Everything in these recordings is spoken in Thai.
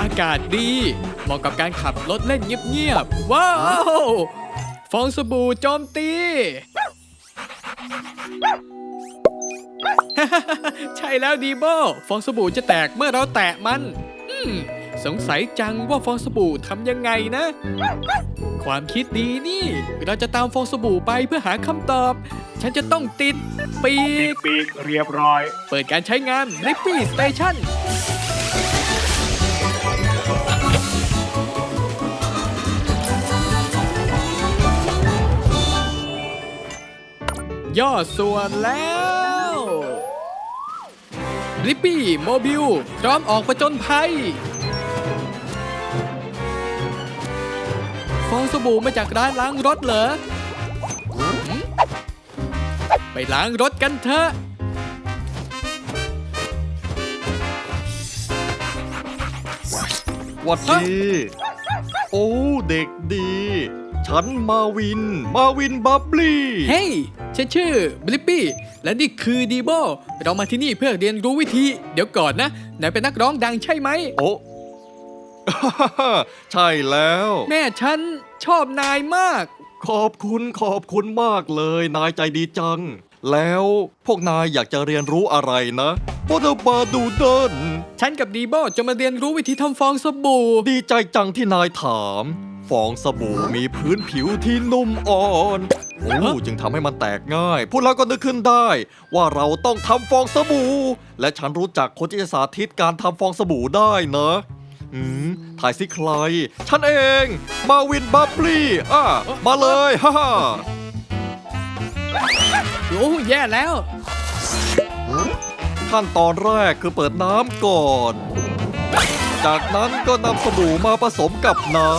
อากาศดี เหมาะกับการขับรถเล่นเงียบๆ ว้าว ฟองสบู่โจมตี ใช่แล้วดีโบฟองสบู่จะแตกเมื่อเราแตะมัน อืม สงสัยจังว่าฟองสบู่ทำยังไงนะ ความคิดดีนี่ เราจะตามฟองสบู่ไปเพื่อหาคำตอบ ฉันจะต้องติดปีปีก กปีกเรียบร้อย เปิดการใช้งาน l i p p y Station ย่อส่วนแล้วลิปปี้โมบิลพร้อมออกประจนภัย ฟองสบู่มาจากร้านล้างรถเหรอหืมไปล้างรถกันเถอะ หวัดดี โอ้ เด็กดี ฉันมาวิน มาวินบับลี่ เฮ้ย ฉันชื่อบลิปปี้ และนี่คือดีโบ เรามาที่นี่เพื่อเรียนรู้วิธี เดี๋ยวก่อนนะนายเป็นนักร้องดังใช่ไหม โอ้ ใช่แล้ว แม่ฉันชอบนายมาก ขอบคุณขอบคุณมากเลย นายใจดีจัง แล้วพวกนายอยากจะเรียนรู้อะไรนะบอดบาดูเดินฉันกับดีโบจะมาเรียนรู้วิธีทำฟองสบู่ ดีใจจังที่นายถาม ฟองสบู่มีพื้นผิวที่นุ่มอ่อนโอ้จึงทำให้มันแตกง่าย พูดแล้วก็นึกขึ้นได้ ว่าเราต้องทำฟองสบู่ และฉันรู้จักคนที่จะสาธิตการทำฟองสบู่ได้นะ อืมถ่ายสิใคร ฉันเอง มาวินบับลี่อะมาเลยฮ่าฮ่าโอ้แย่แล้ว ขั้นตอนแรกคือเปิดน้ำก่อน จากนั้นก็นำสบู่มาผสมกับน้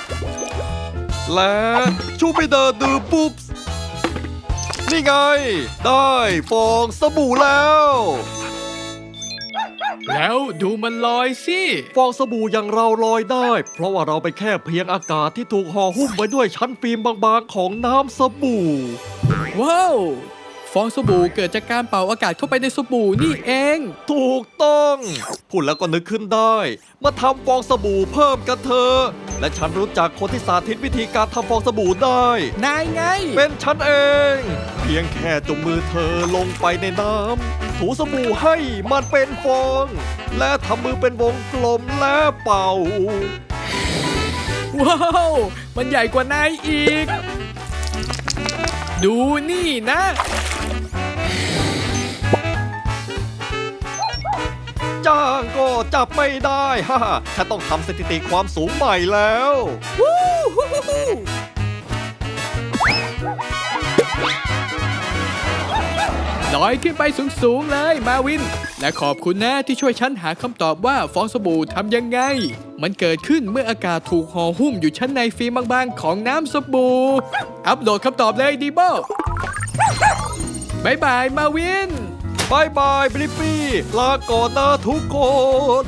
ำ และชูไปเดินดูปุ๊บนี่ไง ได้ฟองสบู่แล้ว แล้วดูมันลอยสิ ฟองสบู่อย่างเราลอยได้ เพราะว่าเราไปนแค่เพียงอากาศที่ถูกห่อหุ้มไว้ด้วยชั้นฟิล์มบางๆของน้ำสบู่ ว้าว ฟองสบู่เกิดจากการเป่าอากาศเข้าไปในสบู่นี่เอง ถูกต้อง พูดแล้วก็นึกขึ้นได้ มาทำฟองสบู่เพิ่มกันเถอะ และฉันรู้จักคนที่สาธิตวิธีการทำฟองสบู่ได้ นายไง เป็นฉันเอง เพียงแค่จุ่มมือเธอลงไปในน้ำถูสบู่ให้มันเป็นฟอง และทำมือเป็นวงกลมและเป่า ว้าว มันใหญ่กว่านายอีก ดูนี่นะางก็จับไม่ได้ฮ่าฉันต้องทำสถิติความสูงใหม่แล้วลอยขึ้นไปสูงๆเลยมาวิน และขอบคุณนะที่ช่วยฉันหาคำตอบว่าฟองสบู่ทำยังไง มันเกิดขึ้นเมื่ออากาศถูกห่อหุ้มอยู่ชั้นในฟิล์มบางๆ ของน้ำสบู่ อัปโหลดคำตอบเลยดีโบบายบายมาวิน บายบายบลิปปี้ลาก่อนนะทุกคน